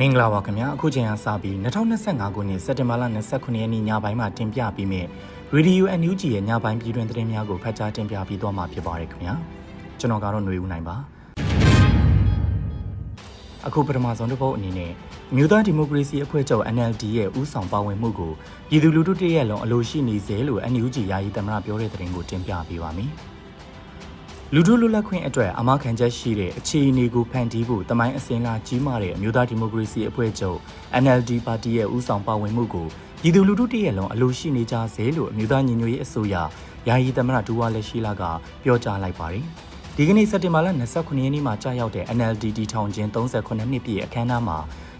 မင်္ဂလာပါခင်ဗျာအခုချိန်ကစပြီး2025ခုနှစ်စက်တင်ဘာလ29ရက်နေ့ညပိုင်းမှာတင်ပြပြီးမြင့် Radio NUG ရဲ့ညပိုင်းပြည်တွင်သတင်းများကိုဖတ်ကြားတင်ပြပြီးတော့မှာဖြစ်ပါတယ်ခင်ဗျာကျွန်တော်ကတော့ຫນွေဦးနိုင်ပါအခုပထမဆုံးတစ်ပုတ်အနေနဲ့မြို့သားဒီမိုကရေစီအဖွဲ့ချုပ် NLD ရဲ့ဥဆောင်ပါဝင်မှုကိုပြည်သူလူထုတရက်လုံးအလို့ရှိနေစေလို့ NUG ယာယီသမ္မတပြောတဲ့သတင်းကိုတင်ပြပေးပါမယ် လူထုလွတ်လပ်ခွင့်အတွက်အမခံချက်ရှိတဲ့အခြေအနေကိုဖန်တီးဖို့တမိုင်းအစင်းလာကြီးမားတဲ့အမျိုးသားဒီမိုကရေစီအဖွဲ့ချုပ် NLD ပါတီရဲ့ဦးဆောင်ပါဝင်မှုကိုပြည်သူလူထုတရက်လုံးအလိုရှိနေကြစေလို့အမျိုးသားညီညွတ်ရေးအစိုးရယာယီသမ္မတဒူဝါလက်ရှိလာကပြောကြားလိုက်ပါတယ်။ဒီကနေ့စက်တင်ဘာလ29ရက်နေ့မှာကြာရောက်တဲ့ NLD တီထောင်ခြင်း38နှစ်ပြည့်အခမ်းအနားမှာ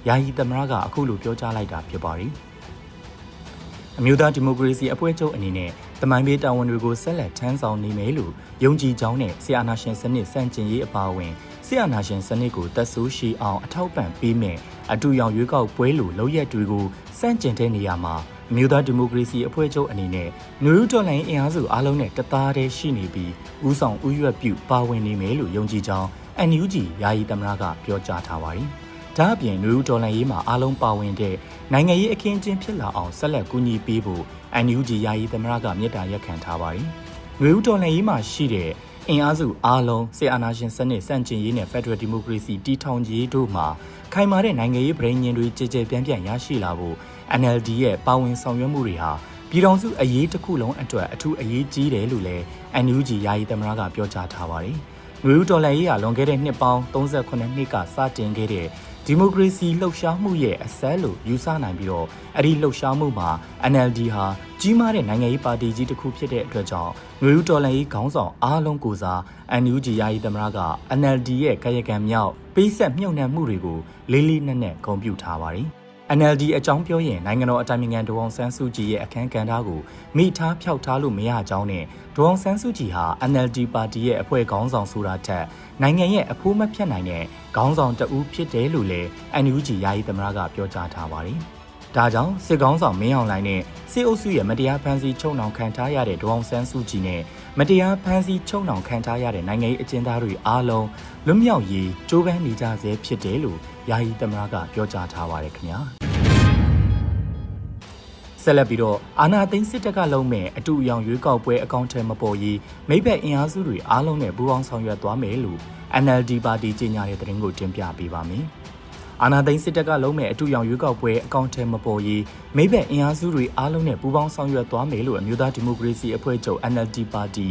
ယာယီသမ္မတကအခုလိုပြောကြားလိုက်တာဖြစ်ပါတယ်။အမျိုးသားဒီမိုကရေစီအဖွဲ့ချုပ်အနေနဲ့ တမိုင်းပေးတာဝန်တွေကိုဆက်လက်ထမ်းဆောင်နေမယ်လို့ယုံကြည်ကြောင်းနဲ့ဆီအာနာရှင်စနစ်စန့်ကျင်ရေးအပါအဝင်ဆီအာနာရှင်စနစ်ကိုတက်ဆိုးရှိအောင်အထောက်ပံ့ပေးမယ်အတူရောင်ရွေးကောက်ပွဲလိုလုပ်ရက်တွေကိုစန့်ကျင်တဲ့နေရာမှာအမျိုးသားဒီမိုကရေစီအဖွဲ့ချုပ်အနေနဲ့နယူးတော်လိုင်းအင်အားစုအားလုံးနဲ့တသားတည်းရှိနေပြီးဥဆောင်ဥရွက်ပြုပါဝင်နေမယ်လို့ယုံကြည်ကြောင်း NUG ယာယီသမ္မတကပြောကြားထားပါတယ်။ ဒါအပြင်နယူးဒေါ်လာရေးမှာအားလုံးပါဝင်တဲ့နိုင်ငံရေးအခင်းအကျင်းဖြစ်လာအောင်ဆက်လက်ကူညီပေးဖို့ NUG ယာယီသမရကမြစ်တာရက်ခံထားပါတယ်။ငွေဦးတော်လှန်ရေးမှာရှိတဲ့အင်အားစုအားလုံးစေအာနာရှင်စနစ်စန့်ကျင်ရေးနဲ့ Federal Democracy တီထောင်ရေးတို့မှာခိုင်မာတဲ့နိုင်ငံရေးပြည်ညင်တွေကြည်ကြဲပြန့်ပြန့်ရရှိလာဖို့ NLD ရဲ့ပါဝင်ဆောင်ရွက်မှုတွေဟာပြည်ထောင်စုအရေးတစ်ခုလုံးအတွက်အထူးအရေးကြီးတယ်လို့လည်း NUG ယာယီသမရကပြောကြားထားပါတယ်။ငွေဦးတော်လှန်ရေးဟာလွန်ခဲ့တဲ့နှစ်ပေါင်း38နှစ်ကစတင်ခဲ့တဲ့ ဒီမိုကရေစီလှုပ်ရှားမှုရဲ့အစမ်းလို့ယူဆနိုင်ပြီးတော့အဲ့ဒီလှုပ်ရှားမှုမှာ NLD ဟာကြီးမားတဲ့နိုင်ငံရေးပါတီကြီးတစ်ခုဖြစ်တဲ့အတွက်ကြောင့်ငွေဦးတော်လှန်ရေးခေါင်းဆောင်အားလုံးကိုစား NUG ယာယီသမရက NLD ရဲ့ကာယကံမြောက်ပေးဆက်မြုံနှံမှုတွေကိုလေးလေးနက်နက်ဂုဏ်ပြုထားပါတယ်။ NLD အကြောင်းပြောရင်နိုင်ငံတော်အတိုင်ပင်ခံဒေါအောင်ဆန်းစုကြည်ရဲ့အခမ်းကဏ္ဍကိုမိထားဖျောက်ထားလို့မရကြောင်းနဲ့ဒေါအောင်ဆန်းစုကြည်ဟာ NLD ပါတီရဲ့အဖွဲ့ခေါင်းဆောင်ဆိုတာထက်နိုင်ငံရဲ့အဖိုးမဖြတ်နိုင်တဲ့ခေါင်းဆောင်တဦးဖြစ်တယ်လို့လည်း NUG ယာယီသမရကပြောကြားထားပါတယ်။ဒါကြောင့်စစ်ကောင်းဆောင်မင်းအောင်လှိုင်နဲ့စစ်အုပ်စုရဲ့မတရားဖမ်းဆီးချုပ်နှောင်ခံထားရတဲ့ဒေါအောင်ဆန်းစုကြည်နဲ့မတရားဖမ်းဆီးချုပ်နှောင်ခံထားရတဲ့နိုင်ငံရေးအကျဉ်းသားတွေအားလုံးလွတ်မြောက်ရေးကြိုးပမ်းနေကြဆဲဖြစ်တယ်လို့ယာယီသမရကပြောကြားထားပါတယ်ခင်ဗျာ။ ဆက်လက်ပြီးတော့အာနာသိန်းစစ်တပ်ကလုံးမဲ့အတူအယောင်ရွေးကောက်ပွဲအကောင့်ထဲမပေါ်ရေးမိဘအင်အားစုတွေအားလုံးနဲ့ပူးပေါင်းဆောင်ရွက်သွားမယ်လို့ NLD ပါတီကြေညာတဲ့သတင်းကိုတင်ပြပေးပါမယ်။အာနာသိန်းစစ်တပ်ကလုံးမဲ့အတူအယောင်ရွေးကောက်ပွဲအကောင့်ထဲမပေါ်ရေးမိဘအင်အားစုတွေအားလုံးနဲ့ပူးပေါင်းဆောင်ရွက်သွားမယ်လို့အမျိုးသားဒီမိုကရေစီအဖွဲ့ချုပ် NLD ပါတီ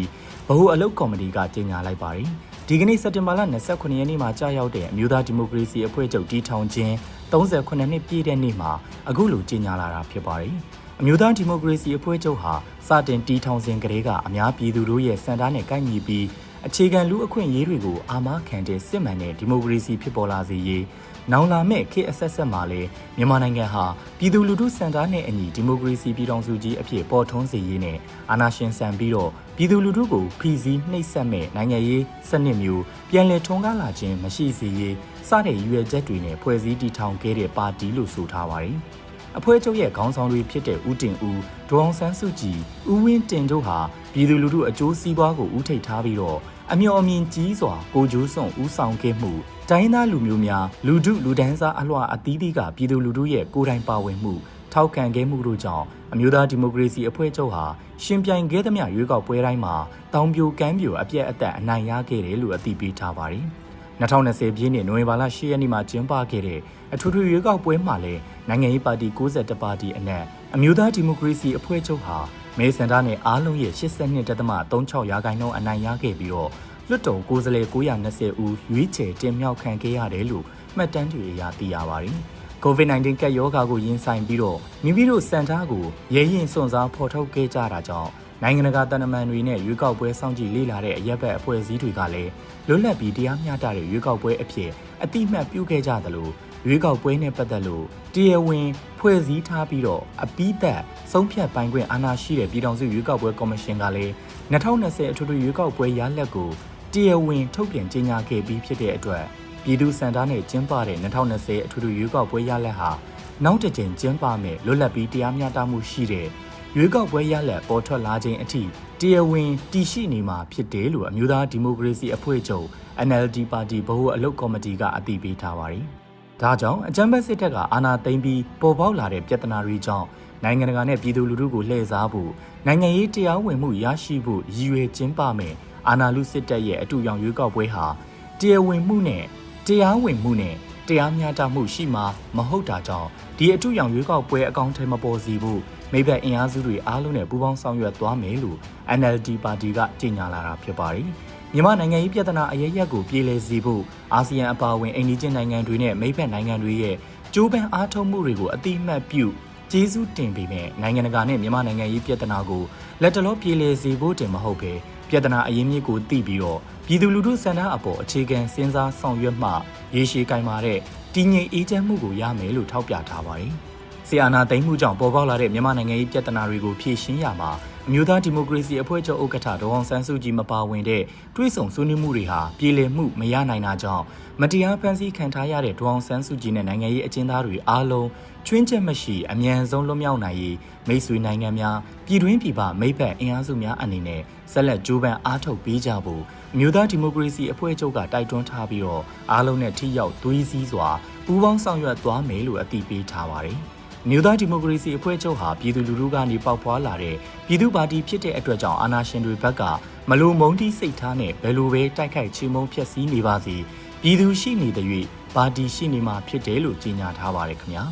ဗဟိုအလုပ်ကော်မတီကကြေညာလိုက်ပါတယ်။ဒီကနေ့စက်တင်ဘာလ29ရက်နေ့မှာကြာရောက်တဲ့အမျိုးသားဒီမိုကရေစီအဖွဲ့ချုပ်တီထောင်ခြင်း38နှစ်ပြည့်တဲ့နေ့မှာအခုလိုကြေညာလာတာဖြစ်ပါတယ်။ အမျိုးသားဒီမိုကရေစီအဖွဲ့ချုပ်ဟာစတင်တီထောင်စဉ်ကလေးကအများပြည်သူတို့ရဲ့စံတားနဲ့ကိုက်ညီပြီးအခြေခံလူအခွင့်အရေးတွေကိုအာမခံတဲ့စစ်မှန်တဲ့ဒီမိုကရေစီဖြစ်ပေါ်လာစေရေးနောင်လာမဲ့ခေတ်အဆက်ဆက်မှာလည်းမြန်မာနိုင်ငံဟာပြည်သူလူထုစံတားနဲ့အညီဒီမိုကရေစီပြည်ထောင်စုကြီးအဖြစ်ပေါ်ထွန်းစေရေးနဲ့အာဏာရှင်ဆန်ပြီးတော့ပြည်သူလူထုကိုဖီစည်းနှိပ်စက်မဲ့နိုင်ငံရေးစနစ်မျိုးပြန်လည်ထွန်းကားလာခြင်းမရှိစေရေးစတဲ့ရည်ရွယ်ချက်တွေနဲ့ဖွဲ့စည်းတည်ထောင်ခဲ့တဲ့ပါတီလို့ဆိုထားပါတယ်။ အဖွဲ့ချုပ်ရဲ့ခေါင်းဆောင်တွေဖြစ်တဲ့ဦးတင်ဦးဒေါအောင်ဆန်းစုကြည်ဦးဝင်းတင်တို့ဟာပြည်သူလူထုအကျိုးစီးပွားကိုဦးထိပ်ထားပြီးတော့အမျှော်အမြင်ကြီးစွာကိုကျိုးစွန့်ဦးဆောင်ခဲ့မှုတိုင်းသားလူမျိုးများလူထုလူဒန်းစားအလွှာအသီးသီးကပြည်သူလူထုရဲ့ကိုယ်တိုင်ပါဝင်မှုထောက်ခံခဲ့မှုတို့ကြောင့်အမျိုးသားဒီမိုကရေစီအဖွဲ့ချုပ်ဟာရှင်ပြိုင်ခဲ့သမျှရွေးကောက်ပွဲတိုင်းမှာတောင်ပြိုကမ်းပြိုအပြက်အသက်အနိုင်ရခဲ့တယ်လို့အသိပေးထားပါတယ်။ 2020ပြည့်နှစ်နိုဝင်ဘာလ10ရက်နေ့မှာကျင်းပခဲ့တဲ့အထွေထွေရွေးကောက်ပွဲမှာလည်းနိုင်ငံရေးပါတီ62ပါတီအနက်အမျိုးသားဒီမိုကရေစီအဖွဲ့ချုပ်ဟာမဲဆန္ဒနယ်အားလုံးရဲ့82.36ရာခိုင်နှုန်းအနိုင်ရခဲ့ပြီးတော့လွတ်တော်ကိုယ်စားလှယ်920ဦးရွေးချယ်တင်မြှောက်ခံခဲ့ရတယ်လို့မှတ်တမ်းတွေအရသိရပါတယ်။ COVID-19 ကပ်ရောဂါကိုရင်ဆိုင်ပြီးတော့မိမိတို့စံထားကိုရဲရင်စွန့်စားဖော်ထုတ်ခဲ့ကြတာကြောင့် နိုင်ငံတကာတန်တမန်တွေနဲ့ရွေးကောက်ပွဲစောင့်ကြည့်လေ့လာတဲ့အရက်ဘက်အဖွဲ့အစည်းတွေကလည်းလွတ်လပ်ပြီးတရားမျှတတဲ့ရွေးကောက်ပွဲအဖြစ်အတိအမှတ်ပြုခဲ့ကြသလိုရွေးကောက်ပွဲနဲ့ပတ်သက်လို့တရားဝင် ဖွဲ့စည်းထားပြီးတော့အပိသက်ဆုံးဖြတ်ပိုင်းခွင့်အာဏာရှိတဲ့ပြည်ထောင်စုရွေးကောက်ပွဲကော်မရှင်ကလည်း2020အထွေထွေရွေးကောက်ပွဲရလဒ်ကိုတရားဝင်ထုတ်ပြန်ကြေညာခဲ့ပြီးဖြစ်တဲ့အတွက်ပြည်သူစံသားနဲ့ကျင်းပတဲ့2020အထွေထွေရွေးကောက်ပွဲရလဒ်ဟာနောက်တစ်ကြိမ်ကျင်းပမယ်လွတ်လပ်ပြီးတရားမျှတမှုရှိတဲ့ ရွေးကောက်ပွဲရလဒ်ပေါ်ထွက်လာခြင်းအထိတရားဝင်တည်ရှိနေမှာဖြစ်တယ်လို့အမျိုးသားဒီမိုကရေစီအဖွဲ့ချုပ် NLD ပါတီဗဟိုအလုပ်ကော်မတီကအတည်ပြုထားပါတယ်။ဒါကြောင့်အကြမ်းဖက်စစ်တပ်ကအာဏာသိမ်းပြီးပေါ်ပေါက်လာတဲ့ပြဿနာတွေကြောင့်နိုင်ငံတကာနဲ့ပြည်သူလူထုကိုလှည့်စားဖို့နိုင်ငံရေးတရားဝင်မှုရရှိဖို့ရည်ရွယ်ကျင်းပမယ်အာဏာလူစစ်တပ်ရဲ့အတူရောင်ရွေးကောက်ပွဲဟာတရားဝင်မှုနဲ့တရားဝင်မှုနဲ့ တရားမျှတမှုရှိမှာမဟုတ်တာကြောင့်ဒီအတူရောင်ရွေးကောက်ပွဲအကောင့်ထဲမပေါ်စီဖို့မိဘအင်အားစုတွေအားလုံးနဲ့ပူးပေါင်းဆောင်ရွက်သွားမယ်လို့ NLD ပါတီကကြေညာလာတာဖြစ်ပါတယ်။မြန်မာနိုင်ငံရေးပြဿနာအရရက်ကိုပြေလည်စေဖို့အာဆီယံအပါအဝင်အိန္ဒိချင်းနိုင်ငံတွေနဲ့မိဘနိုင်ငံတွေရဲ့ကြိုးပမ်းအားထုတ်မှုတွေကိုအတိအမှတ်ပြုကျေးဇူးတင်ပေမဲ့နိုင်ငံတကာနဲ့မြန်မာနိုင်ငံရေးပြဿနာကိုလက်တလောပြေလည်စေဖို့တင်မဟုတ်ပဲ ပြဿနာအရင်းမြစ်ကိုသိပြီးတော့ပြည်သူလူထုစံနှအပေါ်အခြေခံစဉ်းစားဆောင်ရွက်မှရေရှည်ကင်မာတဲ့တည်ငြိမ်အေးချမ်းမှုကိုရမယ်လို့ထောက်ပြထားပါတယ်။ဆီအာနာသိမ်းမှုကြောင့်ပေါ်ပေါက်လာတဲ့မြန်မာနိုင်ငံရေးပြဿနာတွေကိုဖြေရှင်းရမှာ အမျိုးသားဒီမိုကရေစီအဖွဲ့ချုပ်ဥက္ကဋ္ဌဒေါအောင်ဆန်းစုကြည်မပါဝင်တဲ့တွဲဆောင်ဆွေးနွေးမှုတွေဟာပြည်လည်မှုမရနိုင်တာကြောင့်မတရားဖန်ဆီးခံထားရတဲ့ဒေါအောင်ဆန်းစုကြည်နဲ့နိုင်ငံရေးအကျဉ်းသားတွေအားလုံးချွင်းချက်မရှိအမြန်ဆုံးလွတ်မြောက်နိုင်ရေးမိတ်ဆွေနိုင်ငံများပြည်တွင်းပြည်ပမိဘအင်အားစုများအနေနဲ့ဆက်လက်ကြိုးပမ်းအားထုတ်ပေးကြဖို့အမျိုးသားဒီမိုကရေစီအဖွဲ့ချုပ်ကတိုက်တွန်းထားပြီးတော့အားလုံးနဲ့ထိရောက်သွေးစည်းစွာပူးပေါင်းဆောင်ရွက်သွားမယ်လို့အသိပေးထားပါတယ်။ မြို့သားဒီမိုကရေစီအဖွဲ့ချုပ်ဟာပြည်သူလူထုကနေပေါက်ဖွာလာတဲ့ပြည်သူ့ပါတီဖြစ်တဲ့အတွက်ကြောင့်အာဏာရှင်တွေဘက်ကမလိုမုန်းတီးစိတ်ထားနဲ့ဘယ်လိုပဲတိုက်ခိုက်ချေမှုန်းဖျက်ဆီးနေပါစေပြည်သူရှိနေတဲ့၍ပါတီရှိနေမှာဖြစ်တယ်လို့ကြေညာထားပါတယ်ခင်ဗျာ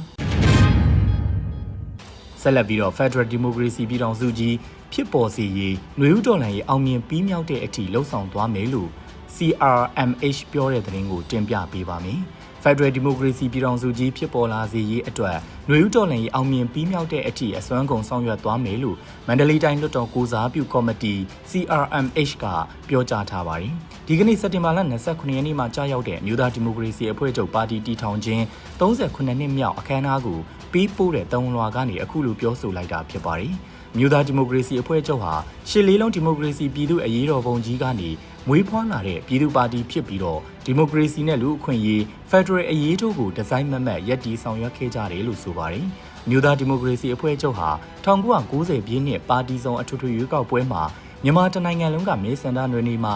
ဆက်လက်ပြီးတော့ Federal Democracy ပြည်ထောင်စုကြီးဖြစ်ပေါ်စေရေးຫນွေဥတော်လှန်ရေးအောင်မြင်ပြီးမြောက်တဲ့အထိလှုံ့ဆော်သွားမယ်လို့ CRMH ပြောတဲ့သတင်းကိုတင်ပြပေးပါမယ်။ Federal Democracy ပြည်ထောင်စုကြီးဖြစ်ပေါ်လာစေရေးအတွက်ຫນွေဥတော်လှန်ရေးအောင်မြင်ပြီးမြောက်တဲ့အထိအစွမ်းကုန်ဆောင်ရွက်သွားမယ်လို့မန္တလေးတိုင်းလွှတ်တော်ကိုစားပြုကော်မတီ CRMH ကပြောကြားထားပါတယ်။ဒီကနေ့စက်တင်ဘာလ29ရက်နေ့မှာကြာရောက်တဲ့မြို့သားဒီမိုကရေစီအဖွဲ့ချုပ်ပါတီတည်ထောင်ခြင်း38နှစ်မြောက်အခမ်းအနားကိုပြီးပို့တဲ့တုံးလွှာကနေအခုလိုပြောဆိုလိုက်တာဖြစ်ပါတယ်။ မြို့သားဒီမိုကရေစီအဖွဲ့ချုပ်ဟာရှစ်လေးလုံးဒီမိုကရေစီပြည်သူ့အရေးတော်ပုံကြီးကနေမွေးဖွားလာတဲ့ပြည်သူ့ပါတီဖြစ်ပြီးတော့ဒီမိုကရေစီနဲ့လူအခွင့်အရေးဖက်ဒရယ်အရေးတို့ကိုဒီဇိုင်းမမတ်ရက်တီဆောင်ရွက်ခဲ့ကြတယ်လို့ဆိုပါတယ်။မြို့သားဒီမိုကရေစီအဖွဲ့ချုပ်ဟာ1990ပြည့်နှစ်ပါတီဆောင်အထွေထွေရွေးကောက်ပွဲမှာမြန်မာတနိုင်ငံလုံးကမဲဆန္ဒနယ်တွေမှာ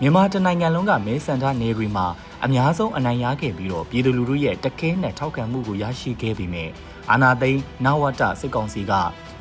မြန်မာတနိုင်ငံလုံးကမဲဆန္ဒနယ်တွေမှာအများဆုံးအနိုင်ရခဲ့ပြီးတော့ပြည်သူလူထုရဲ့တခဲနဲ့ထောက်ခံမှုကိုရရှိခဲ့ပြီးမြဲအာနာသိန်းနဝတစစ်ကောင်စီက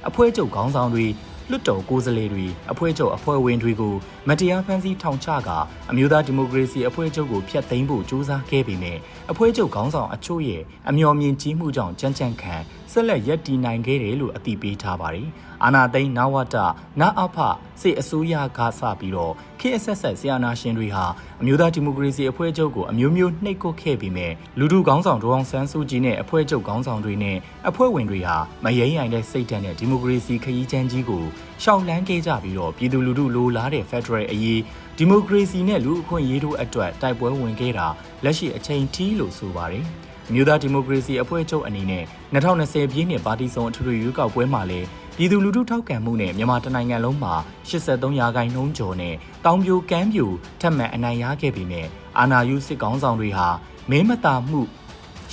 အဖွဲ့ချုပ်ခေါင်းဆောင်တွေလွတ်တော်ကိုယ်စားလှယ်တွေအဖွဲ့ချုပ်အဖွဲ့ဝင်တွေကိုမတရားဖန်ဆီးထောင်ချကအမျိုးသားဒီမိုကရေစီအဖွဲ့ချုပ်ကိုဖျက်သိမ်းဖို့ကြိုးစားခဲ့ပေမဲ့အဖွဲ့ချုပ်ခေါင်းဆောင်အချို့ရဲ့အမျှော်မြင်ကြီးမှုကြောင့်ကြမ်းကြမ်းခံ ဆက်လက်ရပ်တည်နိုင်ခဲ့တယ်လို့အသိပေးထားပါတယ်။အာနာသိန်းနဝတနအဖစစ်အစိုးရကစပြီးတော့ KSS ဆီယနာရှင်တွေဟာအမျိုးသားဒီမိုကရေစီအဖွဲ့ချုပ်ကိုအမျိုးမျိုးနှိပ်ကွပ်ခဲ့ပြီးမြဲလူထုခေါင်းဆောင်ဒေါအောင်ဆန်းစုကြည်နဲ့အဖွဲ့ချုပ်ခေါင်းဆောင်တွေနဲ့အဖွဲ့ဝင်တွေဟာမယိမ်းရိုင်တဲ့စိတ်ဓာတ်နဲ့ဒီမိုကရေစီခရီးချမ်းကြီးကိုရှောင်လန်းခဲ့ကြပြီးတော့ပြည်သူလူထုလိုလားတဲ့ Federal အရေးဒီမိုကရေစီနဲ့လူအခွင့်အရေးတို့အတွက်တိုက်ပွဲဝင်ခဲ့တာလက်ရှိအချိန်ထိလို့ဆိုပါတယ်။ မြို့သားဒီမိုကရေစီအဖွဲ့ချုပ်အနေနဲ့2020ပြည့်နှစ်ပါတီစုံအထွေထွေရွေးကောက်ပွဲမှာလည်းပြည်သူလူထုထောက်ခံမှုနဲ့မြန်မာတနိုင်ငံလုံးမှာ83ရာခိုင်နှုန်းကျော်နဲ့တောင်ပြိုကမ်းပြိုထပ်မံအနိုင်ရခဲ့ပြီးမြဲအာနာယုစစ်ကောင်းဆောင်တွေဟာမဲမတာမှု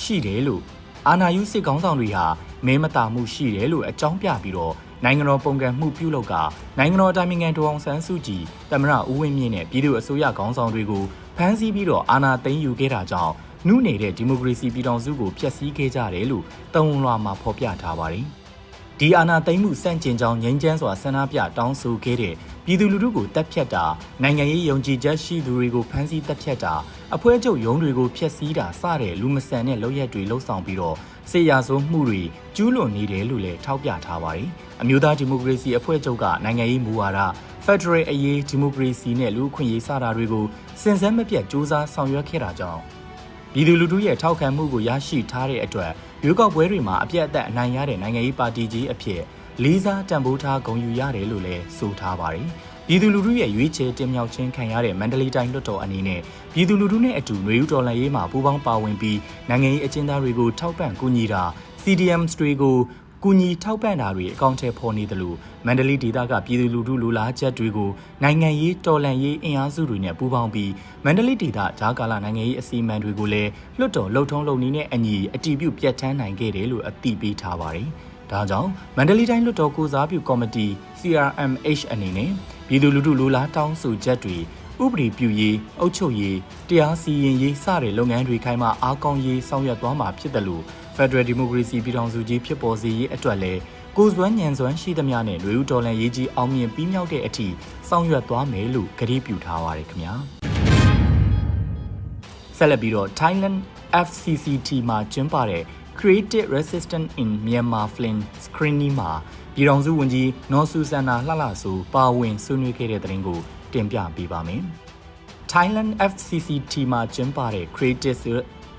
ရှိတယ်လို့အာနာယုစစ်ကောင်းဆောင်တွေဟာမဲမတာမှုရှိတယ်လို့အကြောင်းပြပြီးတော့နိုင်ငံတော်ပုံကံမှုပြုလုပ်ကနိုင်ငံတော်အတိုင်ပင်ခံဒေါအောင်ဆန်းစုကြည်တမရဦးဝင်းမြင့်နဲ့ပြည်သူ့အစိုးရခေါင်းဆောင်တွေကိုဖမ်းဆီးပြီးတော့အာဏာသိမ်းယူခဲ့တာကြောင့် နှုနေတဲ့ဒီမိုကရေစီပြည်ထောင်စုကိုဖျက်ဆီးခဲ့ကြတယ်လို့တုံ့လွှာမှာဖော်ပြထားပါတယ်။ဒီအာဏာသိမ်းမှုစန့်ကျင်ကြောင်းငြိမ်းချမ်းစွာဆန္ဒပြတောင်းဆိုခဲ့တဲ့ပြည်သူလူထုကိုတပ်ဖြတ်တာနိုင်ငံရေးယုံကြည်ချက်ရှိသူတွေကိုဖမ်းဆီးတပ်ဖြတ်တာအဖွဲ့ချုပ်ရုံးတွေကိုဖျက်ဆီးတာစတဲ့လူမဆန်တဲ့လုပ်ရက်တွေလှုပ်ဆောင်ပြီးတော့စေရဆိုးမှုတွေကျူးလွန်နေတယ်လို့လည်းထောက်ပြထားပါတယ်။အမျိုးသားဒီမိုကရေစီအဖွဲ့ချုပ်ကနိုင်ငံရေးမူဝါဒဖက်ဒရယ်အရေးဒီမိုကရေစီနဲ့လူ့အခွင့်အရေးစတာတွေကိုစင်စမ်းမပြတ်စ조사ဆောင်ရွက်ခဲ့တာကြောင့် ပြည်သူလူထုရဲ့ထောက်ခံမှုကိုရရှိထားတဲ့အတွက်ရွေးကောက်ပွဲတွေမှာအပြတ်အသတ်အနိုင်ရတဲ့နိုင်ငံရေးပါတီကြီးအဖြစ်လေးစားတံပိုးထားဂုဏ်ယူရတယ်လို့လည်းဆိုထားပါတယ်။ပြည်သူလူထုရဲ့ရွေးချယ်တင်မြှောက်ခြင်းခံရတဲ့မန္တလေးတိုင်းလွှတ်တော်အနေနဲ့ပြည်သူလူထုနဲ့အတူຫນွေဥတော်လှန်ရေးမှာပူးပေါင်းပါဝင်ပြီးနိုင်ငံရေးအကျဉ်းသားတွေကိုထောက်ပံ့ကူညီတာ CDMs တွေကို ကူညီထောက်ပံ့တာတွေအကောင့်ထဲပေါ်နေတယ်လို့မန္တလေးဒေသကပြည်သူလူထုလူလားချက်တွေကိုနိုင်ငံရေးတော်လှန်ရေးအင်အားစုတွေနဲ့ပူးပေါင်းပြီးမန္တလေးဒေသဂျာကာလာနိုင်ငံရေးအစီအမံတွေကိုလည်းလွတ်တော်လှုပ်ထုံးလုပ်နည်းနဲ့အညီအတီးပြုတ်ပြတ်ထန်းနိုင်ခဲ့တယ်လို့အသိပေးထားပါတယ်။ဒါကြောင့်မန္တလေးတိုင်းလွတ်တော်ကိုစားပြုကော်မတီ CRMH အနေနဲ့ပြည်သူလူထုလူလားတောင်းဆိုချက်တွေဥပဒေပြုရေးအုပ်ချုပ်ရေးတရားစီရင်ရေးစတဲ့လုပ်ငန်းတွေခိုင်မာအားကောင်းရေးဆောင်ရွက်သွားမှာဖြစ်တယ်လို့ Federal Democracy ပြည်ထောင်စုကြီးဖြစ်ပေါ်စေရေးအတွက်လည်းကိုယ်စွမ်းညံစွမ်းရှိသမျှနဲ့လူဦးတော်လန်ရေးကြီးအောင်မြင်ပြီးမြောက်တဲ့အထိဆောင်ရွက်သွားမယ်လို့ကတိပြုထားပါတယ်ခင်ဗျာဆက်လက်ပြီးတော့ Thailand FCCT မှာကျင်းပတဲ့ Creative Resistance in Myanmar Film Screening မှာပြည်ထောင်စုဝန်ကြီးနော်ဆူဆန်နာလှလှဆိုပါဝင်ဆွေးနွေးခဲ့တဲ့တဲ့ရင်ကိုတင်ပြပေးပါမယ်။ Thailand FCCT မှာကျင်းပတဲ့ Creative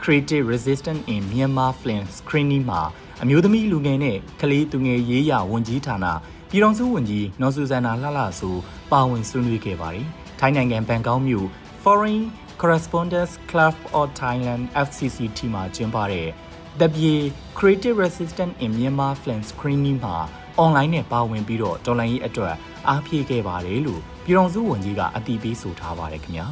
Creative Resistance in Myanmar Film Screening မှာအမျိုးသမီးလူငယ်နဲ့ကလေးသူငယ်ရေးရဝန်ကြီးဌာနပြည်ထောင်စုဝန်ကြီးနော်ဆူဆန်နာလှလှဆိုပါဝင်ဆွေးနွေးခဲ့ပါတယ်။ထိုင်းနိုင်ငံဘန်ကောက်မြို့ Foreign Correspondence Club of Thailand FCCT မှာကျင်းပတဲ့ The Bie Creative Resistance in Myanmar Film Screening မှာ online နဲ့ပါဝင်ပြီးတော့တော်လိုင်းရေးအတွက်အားဖြည့်ခဲ့ပါတယ်လို့ပြည်တော်စုဝန်ကြီးကအတည်ပြုဆိုထားပါတယ်ခင်ဗျာ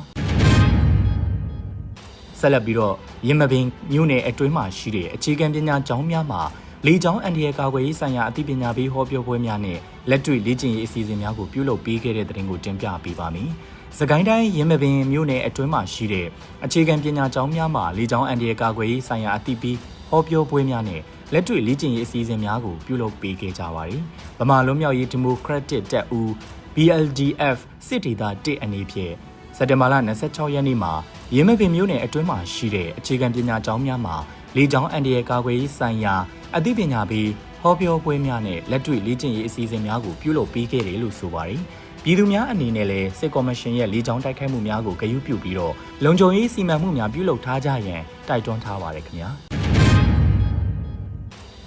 ဆက်လက်ပြီးတော့ရင်းမပင်မြို့နယ်အတွင်းမှာရှိတဲ့အခြေခံပညာကျောင်းများမှာလေကျောင်းအန်ဒီရကာကွယ်ရေးဆိုင်ရာအသိပညာပေးဟောပြောပွဲများနဲ့လက်တွေ့လေ့ကျင့်ရေးအစီအစဉ်များကိုပြုလုပ်ပေးခဲ့တဲ့တဲ့တင်ကိုတင်ပြပေးပါမယ်။စကိုင်းတိုင်းရင်းမပင်မြို့နယ်အတွင်းမှာရှိတဲ့အခြေခံပညာကျောင်းများမှာလေကျောင်းအန်ဒီရကာကွယ်ရေးဆိုင်ရာအသိပေးဟောပြောပွဲများနဲ့လက်တွေ့လေ့ကျင့်ရေးအစီအစဉ်များကိုပြုလုပ်ပေးခဲ့ကြပါတယ်။ဗမာလွတ်မြောက်ရေးဒီမိုကရက်တစ်တပ်ဦး BLDF စစ်ဒေသတစ်အနေဖြင့် စက်တင်ဘာလ26ရက်နေ့မှာရင်းမပင်မြို့နယ်အတွင်းမှာရှိတဲ့အခြေခံပညာကျောင်းများမှာလေကျောင်းအန်ဒီရကာကွယ်ရေးဆိုင်ရာအသိပညာပေးဟောပြောပွဲများနဲ့လက်တွေ့လေ့ကျင့်ရေးအစီအစဉ်များကိုပြုလုပ်ပေးခဲ့တယ်လို့ဆိုပါတယ်။ပြည်သူများအနေနဲ့လည်းစစ်ကော်မရှင်ရဲ့လေကြောင်းတိုက်ခိုက်မှုများကိုဂရုပြုပြီးတော့လုံခြုံရေးစီမံမှုများပြုလုပ်ထားကြရန်တိုက်တွန်းထားပါတယ်ခင်ဗျာ။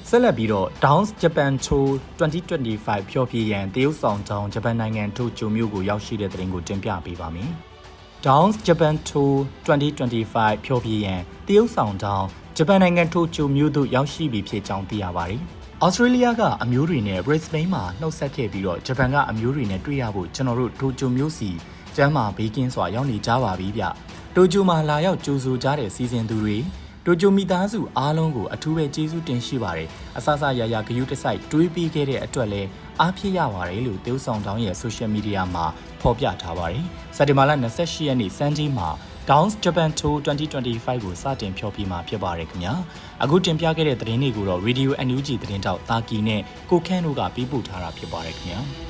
ဆက်လက်ပြီးတော့ Downs Japan Tour 2025ဖျော်ဖြေရန်တရုတ်ဆောင်ကြောင်းဂျပန်နိုင်ငံထိုကျိုမြို့ကိုရောက်ရှိတဲ့တဲ့ရင်ကိုတင်ပြပေးပါမယ်။ Downs Japan Tour 2025ဖျော်ဖြေရန်တရုတ်ဆောင်ကြောင်းဂျပန်နိုင်ငံထိုကျိုမြို့သို့ရောက်ရှိပြီဖြစ်ကြောင်းသိရပါတယ်။ဩစတြေးလျကအမျိုးတွေနဲ့ Brisbane မှာနှုတ်ဆက်ခဲ့ပြီးတော့ဂျပန်ကအမျိုးတွေနဲ့တွေ့ရဖို့ကျွန်တော်တို့ထိုကျိုမြို့စီကျမ်းမာဘေးကင်းစွာရောက်နေကြပါပြီဗျ။တိုကျိုမှာလာရောက်ကြိုဆိုကြတဲ့စီစဉ်သူတွေတိုကျိုမိသားစုအားလုံးကိုအထူးပဲကျေးဇူးတင်ရှိပါတယ်အဆအဆရရဂယုတစိုက်တွေးပြီးခဲ့တဲ့အတွက်လည်း အားဖြစ်ရပါတယ်လို့တေးဆောင်တောင်းရဲ့ social media မှာဖော်ပြထားပါတယ်စက်တင်ဘာလ28ရက်နေ့စန်ဂျီမှာ Downs Japan Tour 2025ကိုစတင်ဖျော်ဖြေမှာဖြစ်ပါတယ်ခင်ဗျာအခုတင်ပြခဲ့တဲ့သတင်းတွေကိုတော့ Radio NUG သတင်းတောက်တာကီနဲ့ကိုခန့်တို့ကပေးပို့ထားတာဖြစ်ပါတယ်ခင်ဗျာ